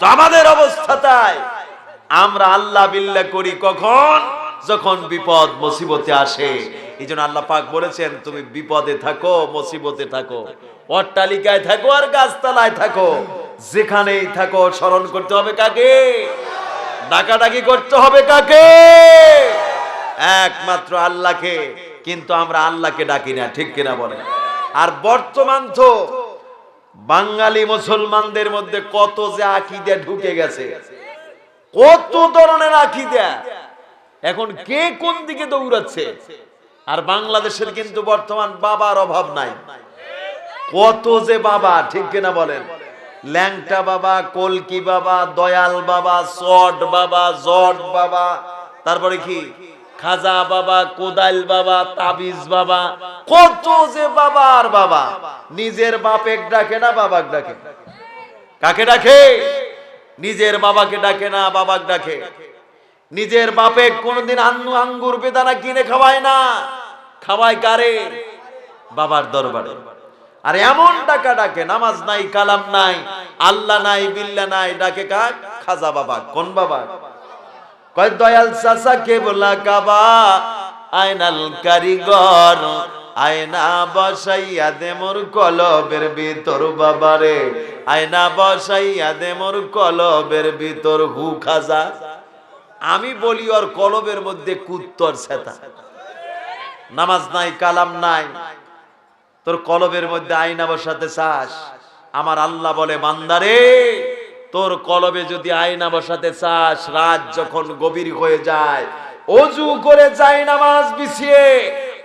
তো আমাদের অবস্থা তাই। আমরা আল্লাহ বিল্লাহ করি কখন? যখন বিপদ মুসিবতে আসে। এই জন্য আল্লাহ পাক বলেছেন, তুমি বিপদে থাকো, মুসিবতে থাকো। অট্টালিকায় থাকো আর গাছতলায় থাকো। যেখানেই থাকো, স্মরণ করতে হবে কাকে? ডাকাডাকি করতে হবে কাকে? একমাত্র আল্লাহকে। কিন্তু আমরা আল্লাহকে ডাকি না, ঠিক কিনা বলে আর বর্তমান তো বাঙালি মুসলমানদের মধ্যে কত যে আকিদা ঢুকে গেছে। কত ধরনের আকিদা। এখন কে কোন দিকে দৌড়াচ্ছে? আর বাংলাদেশের কিন্তু বর্তমান বাবার অভাব নাই। কত যে বাবা, ঠিক কিনা বলেন? ল্যাংটা বাবা, কলকি বাবা, দয়াল বাবা, সট বাবা, জট বাবা, তারপরে কি? খাজা বাবা কোদাইল বাবা, তাবিজ বাবা, কত যে বাবা আর বাবা। নিজের বাপেক ডাকে না, বাবাক ডাকে। কাকে ডাকে? নিজের বাবাকে ডাকে না, বাবাক ডাকে। নিজের বাপে কোনদিন আন্নু আঙ্গুর বেদানা কিনে খাওয়ায় না। খাওয়ায় কারে? বাবার দরবারে। আর এমন ডাকা ডাকে, নামাজ নাই, কালাম নাই, আল্লাহ নাই, বিল্লা নাই, ডাকে কাক খাজা বাবা, কোন বাবা? কয়, দয়াল চাচা, কে বলা কাবা? আয়নাল কারিগর, আয়না বসাইয়া দে মোর কলবের ভিতর বাবারে। আয়না বসাইয়া দে মোর কলবের ভিতর হু খাজা। আমি বলি, ওর কলবের মধ্যে কুত্তর সেতা। নামাজ নাই, কালাম নাই। তোর কলবের মধ্যে আয়না বসাতে চাস? আমার আল্লাহ বলে, বান্দারে তোর কলবে যদি আয়না বসাতে চাস, রাত যখন গভীর হয়ে যায়, অজু করে যাই নামাজ বিছিয়ে,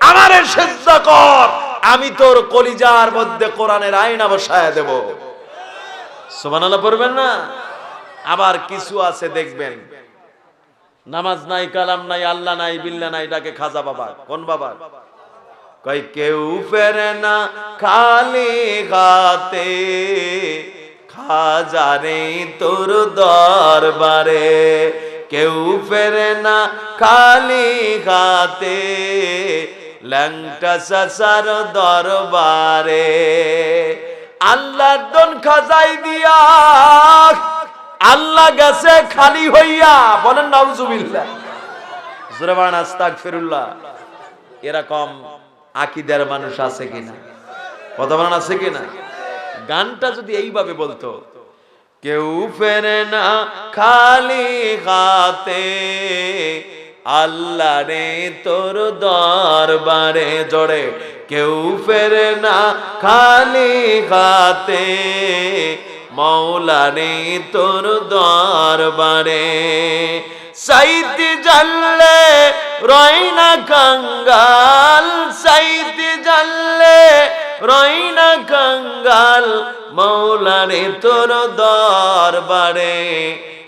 আমারে সেজদা কর, আমি তোর কলিজার মধ্যে কোরআনের আয়না বসায় দেব। সুবহানাল্লাহ পড়বেন না? আবার কিছু আছে দেখবেন। নামাজ নাই, কালাম নাই, আল্লাহ নাই, বিল্লা নাই, ডাকে খাজা বাবা। কোন বাবা? কই কেউ ফেরে না খালি গাতে খাজারে তোর দরবারে, কেউ ফেরে না খালি গাতে ল্যাংটা সাসার দরবারে। আল্লাহর দন খাজাই দিয়া, আল্লাহ গেছে খালি হইয়া, বলেন নাউজুবিল্লাহ। জোরে বাড়ান, আস্তাগফিরুল্লাহ। এরকম আকিদার মানুষ আছে কিনা? কথা বলেন আছে কিনা? গানটা যদি এইভাবে বলতো, কেউ ফেরে না খালি হাতে, আল্লাহ রে তোর দরবারে জড়ে কেউ ফেরে না খালি হাতে মৌলা রে তোর দরবারে সাইতে জানলে রয়না কাঙ্গাল সাইতে জানলে রয়না কাঙ্গাল মৌলারে তোর দরবারে।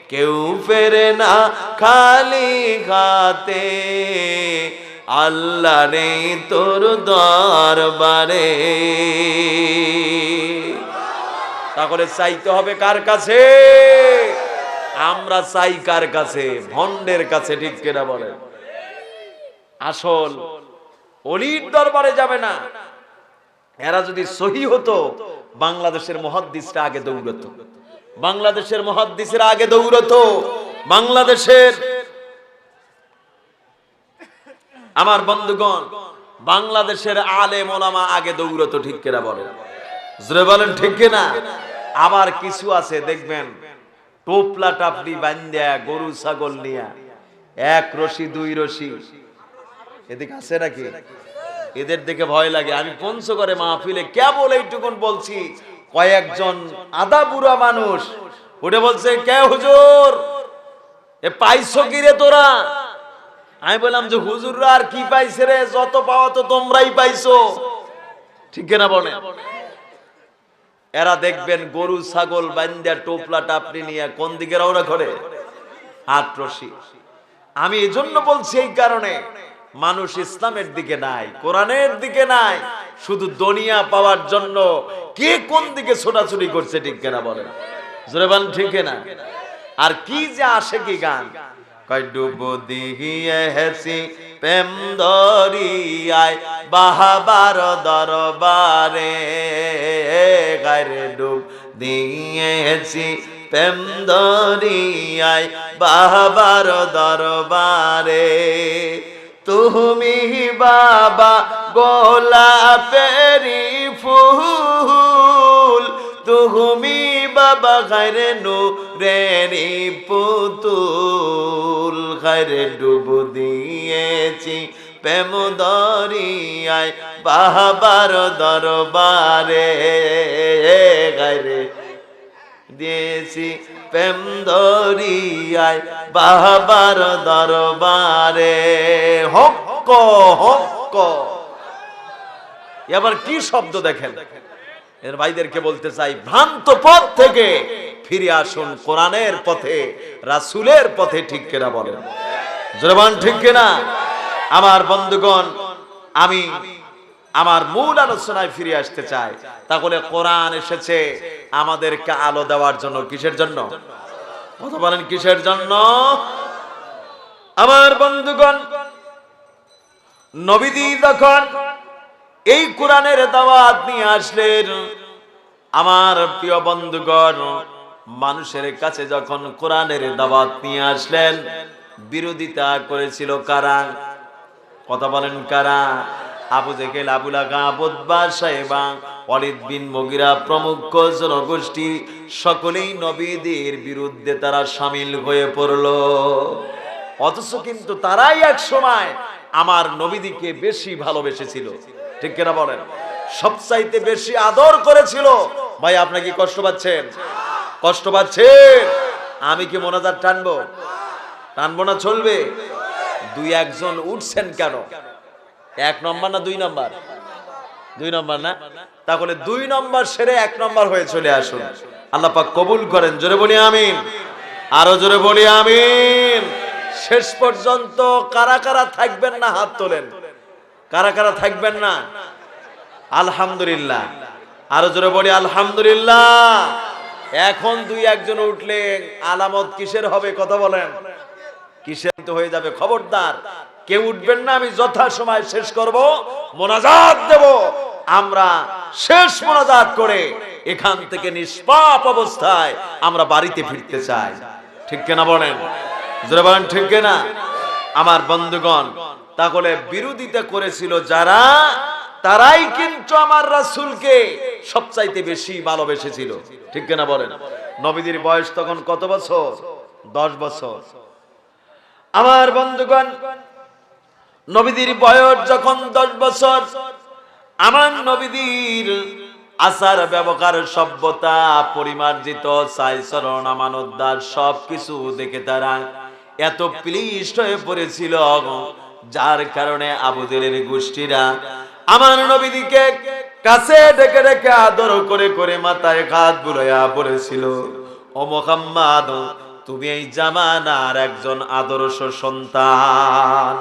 কেউ ফেরে না খালি খাতে আল্লাহ রে তোর দরবারে। তারপরে চাইতে হবে কার কাছে? আমরা চাই কার কাছে? ভন্ডের কাছে, ঠিক কেনা বলে আসল, অলির দরবারে যাবে না। এরা যদি সহি হতো, বাংলাদেশের মহাদ্দিসরা আগে দৌড়তো। বাংলাদেশের মহাদ্দিসের আগে দৌড়তো। বাংলাদেশের আমার বন্ধুগণ, বাংলাদেশের আলে মোলামা আগে দৌড়তো, ঠিক কেনা বলে জোরে বলেন, ঠিক কিনা? আবার কিছু আছে, দেখবেন, টোপলা টাপলি বান্দিয়া গরু ছাগল নিয়া, এক রশি, দুই রশি। এদিকে আছে নাকি? এদের দেখে ভয় লাগে। আমি পঞ্চগড়ে মাহফিলে কেবল এইটুকুন বলছি, কয়েকজন আদা বুড়া মানুষ উঠে বলছে, কে হুজুর? এ পাইছো কি রে তোরা? আমি বললাম যে, হুজুররা আর কি পাইছে রে? যত পাওয়া তো তোমরাই পাইছো। ঠিক না বলে এরা দেখবেন গরু, ছাগল বান্দা টোপলা টাপলি নিয়ে কোন দিকে রওনা করে? হাত রশি। আমি এই জন্য বলছি এই কারণে মানুষ ইসলামের দিকে নাই, কোরআনের দিকে নাই, শুধু দুনিয়া পাওয়ার জন্য কে কোন দিকে ছোটাছুটি করছে ঠিক কেনা বলেন? জোরে বলেন, ঠিক না আর কি যে আসে কি গান? দিহিয়ে হেসি প্রেম বাহাবার দরবারে গারে ডুব প্রেম বাবার দরবারে। তুমি বাবা গোলাপেরি ফুল। তুমি বাবা গায়রে নুরেরি পুতুল। গায়রে ডুব দিয়েছি প্রেম দরিয়ায় বাবার দরবারে। গায়রে দিয়েছি প্রেম দরিয়ায় বাবার দরবারে। হক হক এবার কি শব্দ দেখেন? এর ভাইদেরকে বলতে চাই, ভ্রান্ত পথ থেকে ফিরে আসুন কোরআনের পথে, রাসূলের পথে, ঠিক কেনা বলেন? জোরবান ঠিক কেনা? আমার বন্ধুগণ, আমি আমার মূল আলোচনায় ফিরে আসতে চাই। তাহলে কোরআন এসেছে আমাদেরকে আলো দেওয়ার জন্য। কিসের জন্য? বলেন, কিসের জন্য? আমার বন্ধুগণ নবীদি যখন এই কোরআনের দাওয়াত নিয়ে আসলেন, আমার প্রিয় বন্ধুগণ, মানুষের কাছে যখন কোরআনের দাওয়াত নিয়ে আসলেন, বিরোধিতা করেছিল কারা? কথা বলেন কারা? আবু জেকেল আবুল আগা আবুদ্বা সাহেবা অলিদ বিন মগিরা প্রমুখ জনগোষ্ঠী, সকলেই নবীদের বিরুদ্ধে তারা সামিল হয়ে পড়ল। অথচ কিন্তু তারাই এক সময় আমার নবীদিকে বেশি ভালোবেসেছিল। ঠিক কিনা বলেন? সবচাইতে বেশি আদর করেছিল। ভাই আপনি কি কষ্ট পাচ্ছেন? কষ্ট পাচ্ছেন? আমি কি মোনাজার টানবো? টানবো না, চলবে? দুই একজন উঠছেন কেন? এক নম্বর না দুই নম্বর? দুই নম্বর না? তাহলে দুই নম্বর সেরে এক নম্বর হয়ে চলে আসুন। আল্লাহ পাক কবুল করেন। জোরে বলি আমিন। আরও জোরে বলি আমিন। শেষ পর্যন্ত কারা কারা থাকবেন না হাত তোলেন? কারা কারা থাকবেন না? আলহামদুলিল্লাহ। আরও জোরে বলি আলহামদুলিল্লাহ। এখন দুই একজন উঠলেন। আলামত কিসের হবে কথা বলেন। কিসের তো হয়ে যাবে? খবরদার। কেউ উঠবেন না, আমি যথা সময় শেষ করব, মোনাজাত দেব। আমরা শেষ মোনাজাত করে এখান থেকে নিষ্পাপ অবস্থায় আমরা বাড়িতে ফিরতে চাই। ঠিক কিনা বলেন? বলেন, ঠিক কিনা? আমার বন্ধুগণ, তাহলে বিরোধিতা করেছিল যারা, তারাই কিন্তু আমার রাসূলকে সবচাইতে বেশি ভালোবেসেছিল। ঠিক কিনা বলেন? নবীদের বয়স তখন কত বছর? দশ বছর। আমার বন্ধুগণ নবীদের বয়স যখন দশ বছর, আমার নবীদের আচার ব্যবহার, সভ্যতা, পরিমার্জিত কিছু দেখে তারা এত প্লিষ্ট হয়ে পড়েছিল। যার কারণে আবুদের গোষ্ঠীরা আমার নবীদিকে কাছে ডেকে ডেকে আদর করে করে মাথায় হাত বুলাইয়া পড়েছিল ও মোহাম্মদ, তুমি এই জামানার একজন আদর্শ সন্তান।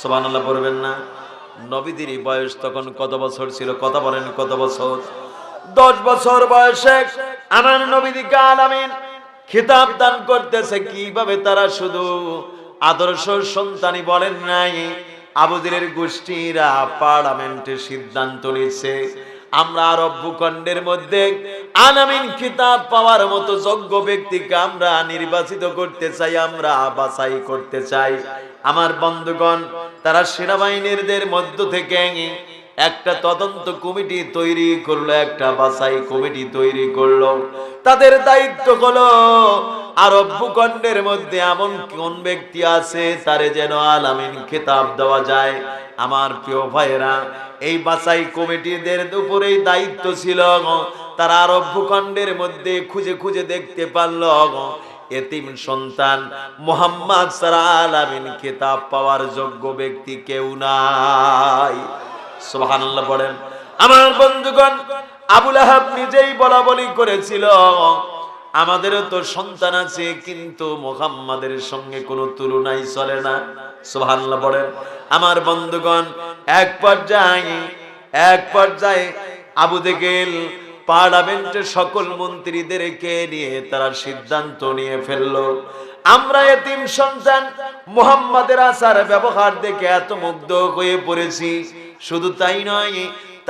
সুবহানাল্লাহ পড়বেন না। নবীদের বয়স তখন কত বছর ছিল? কথা বলেন, কত বছর? দশ বছর বয়সে আমার নবীদিকে আলামিন খিতাব দান করতেছে, কীভাবে তারা শুধু আদর্শ সন্তানই বলেন নাই? আবুদিরের গোষ্ঠীরা পার্লামেন্টে সিদ্ধান্ত নিচ্ছে আমরা আরব ভূখণ্ডের মধ্যে আনামিন কিতাব পাওয়ার মতো যোগ্য ব্যক্তিকে আমরা নির্বাচিত করতে চাই, আমরা বাছাই করতে চাই। আমার বন্ধুগণ, তারা সেনাবাহিনীদের মধ্য থেকে একটা তদন্ত কমিটি তৈরি করল, একটা বাছাই কমিটি তৈরি করল। তাদের দায়িত্ব হলো আরব ভূখণ্ডের মধ্যে এমন কোন ব্যক্তি আছে তারে যেন আলামিন খেতাব দেওয়া যায়? আমার প্রিয় ভাইয়েরা, এই বাছাই কমিটিদের উপরেই দায়িত্ব ছিল তারা আরব ভূখণ্ডের মধ্যে খুঁজে খুঁজে দেখতে পারল এতিম সন্তান মোহাম্মদ সারা আলামিন খেতাব পাওয়ার যোগ্য ব্যক্তি কেউ নাই। সুবহানাল্লাহ পড়েন আমার বন্ধুগণ, আবুল আহাব নিজেই বলা বলি করেছিল আমাদেরও তো সন্তান আছে, কিন্তু মোহাম্মদের সঙ্গে কোনো তুলনাই চলে না। সুবহানাল্লাহ পড়েন আমার বন্ধুগণ, এক পর্যায়ে এক পর্যায়ে আবু দেখেল পার্লামেন্টের সকল মন্ত্রীদেরকে নিয়ে তারা সিদ্ধান্ত নিয়ে ফেলল, আমরা এতিম সন্তান, মোহাম্মদের আচার ব্যবহার দেখে এত মুগ্ধ হয়ে পড়েছি। শুধু তাই নয়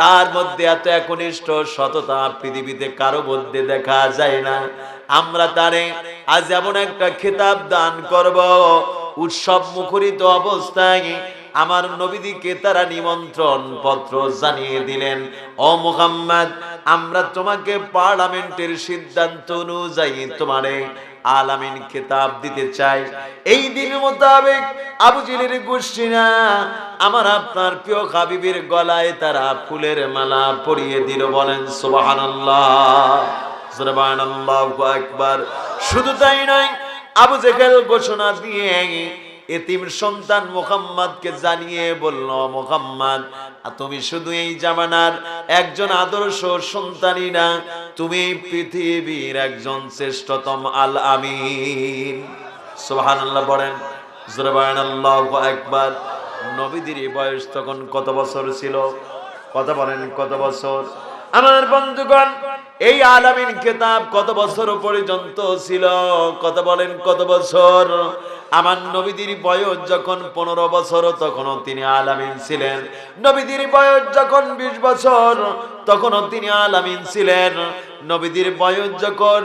তার মধ্যে এত একনিষ্ঠ সততা পৃথিবীতে কারও মধ্যে দেখা যায় না। আমরা তারে আজ এমন একটা খেতাব দান করব, উৎসব মুখরিত অবস্থায় আমার নবীদিকে তারা নিমন্ত্রণ পত্র জানিয়ে দিলেন, ও মুহাম্মদ, আমরা তোমাকে পার্লামেন্টের সিদ্ধান্ত অনুযায়ী তোমারে আলামিন খেতাব দিতে চাই এই দিন মোতাবেক আবু জিলের গোষ্ঠী না, আমার আপনার প্রিয় হাবিবের গলায় তারা ফুলের মালা পরিয়ে দিল, বলেন আকবার। শুধু তাই নয়, আবু জেগেল ঘোষণা দিয়ে এতিম সন্তান মোহাম্মদকে জানিয়ে বলল, মোহাম্মদ তুমি শুধু এই জামানার একজন আদর্শ সন্তানই না, তুমি পৃথিবীর একজন শ্রেষ্ঠতম আল আমিন সুবহানাল্লাহ বলেন আকবার। নবীদের বয়স তখন কত বছর ছিল? কথা বলেন, কত বছর? আমার বন্ধুগণ এই আলামিন খেতাব কত বছর পর্যন্ত ছিল? কত বলেন, কত বছর? আমার নবীদের বয়স যখন পনেরো বছর, তখনও তিনি আলামিন ছিলেন। নবীদের বয়স যখন বিশ বছর, তখনও তিনি আলামিন ছিলেন। নবীদের বয়স যখন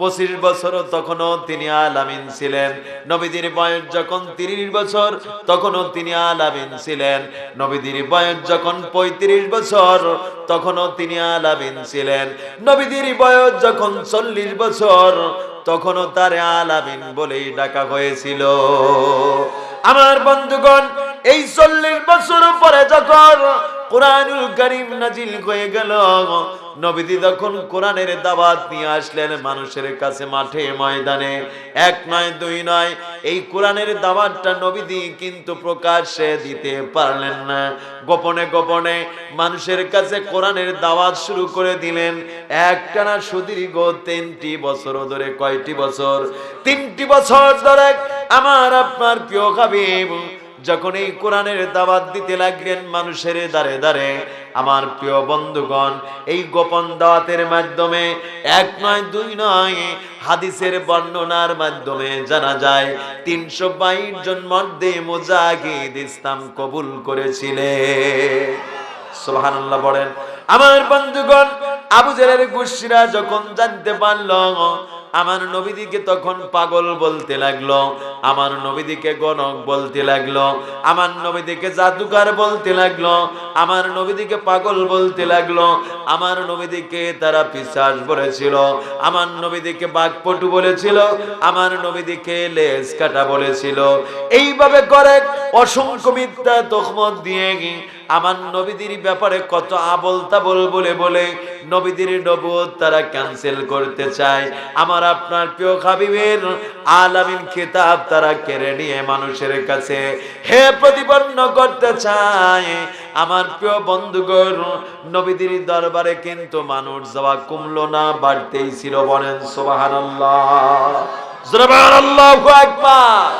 পঁচিশ বছর তখনও তিনি আলামিন ছিলেন। নবীদের বয়স যখন তিরিশ বছর, তখনও তিনি আলামিন ছিলেন। নবীদের বয়স যখন পঁয়ত্রিশ বছর, তখনও তিনি আলামিন ছিলেন। নবীদের বয়স যখন চল্লিশ বছর, তখনও তার আলামিন বলেই ডাকা হয়েছিল। আমার বন্ধুগণ, এই চল্লিশ বছর পরে যখন কোরআনুল করিম নাজিল হয়ে গেল নবীদি তখন কোরআনের দাওয়াত নিয়ে আসলেন মানুষের কাছে মাঠে ময়দানে, এক নয়, দুই নয়, এই কোরআনের দাওয়াতটা নবীদি কিন্তু প্রকাশ্যে দিতে পারলেন না। গোপনে গোপনে মানুষের কাছে কোরআনের দাওয়াত শুরু করে দিলেন। একটানা সুদীর্ঘ তিনটি বছর ধরে, কয়টি বছর? তিনটি বছর ধরে আমার, আপনার প্রিয় হাবিব, যখন এই কোরআনের দাওয়াত দিতে লাগলেন মানুষের দারে দারে আমার প্রিয় বন্ধুগণ, এই গোপন দাওয়াতের মাধ্যমে, এক নয়, দুই নয়, হাদিসের বর্ণনার মাধ্যমে জানা যায়, তিনশো বাইশ জন মধ্যে মোজাহিদ ইসলাম কবুল করেছিলেন সুবহানাল্লাহ বলেন, আমার বন্ধুগণ, আবু জেলের গুসিরা যখন জানতে পারল আমার নবীদিকে তখন পাগল বলতে লাগল, আমার নবীদিকে গণক বলতে লাগল, আমার নবীদিকে জাদুকার বলতে লাগল, আমার নবীদিকে পাগল বলতে লাগল, আমার নবীদিকে তারা পিসাস বলেছিল, আমার নবীদিকে বাঘপটু বলেছিল, আমার নবীদিকে লেজ কাটা বলেছিল। এইভাবে করে অসংখ্য মিথ্যা তখমত দিয়ে আমার নবীদের ব্যাপারে কত আবল তাবল বলে বলে নবীদের নবুয়ত তারা ক্যান্সেল করতে চায়। আমার আপনার প্রিয় হাবিবের আলামিন কিতাব তারা কেড়ে নিয়ে মানুষের কাছে হে প্রতিপন্ন করতে চায়। আমার প্রিয় বন্ধুগণ, নবীদের দরবারে কিন্তু মানুষ যাওয়া কমলো না, বাড়তেই ছিল বলেন সুবহানাল্লাহু আকবার।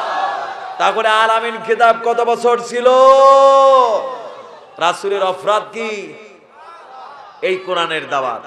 তারপরে আলামিন খেতাব কত বছর ছিল? রাসূলের অপরাধ কি? এই কোরআনের দাওয়াত।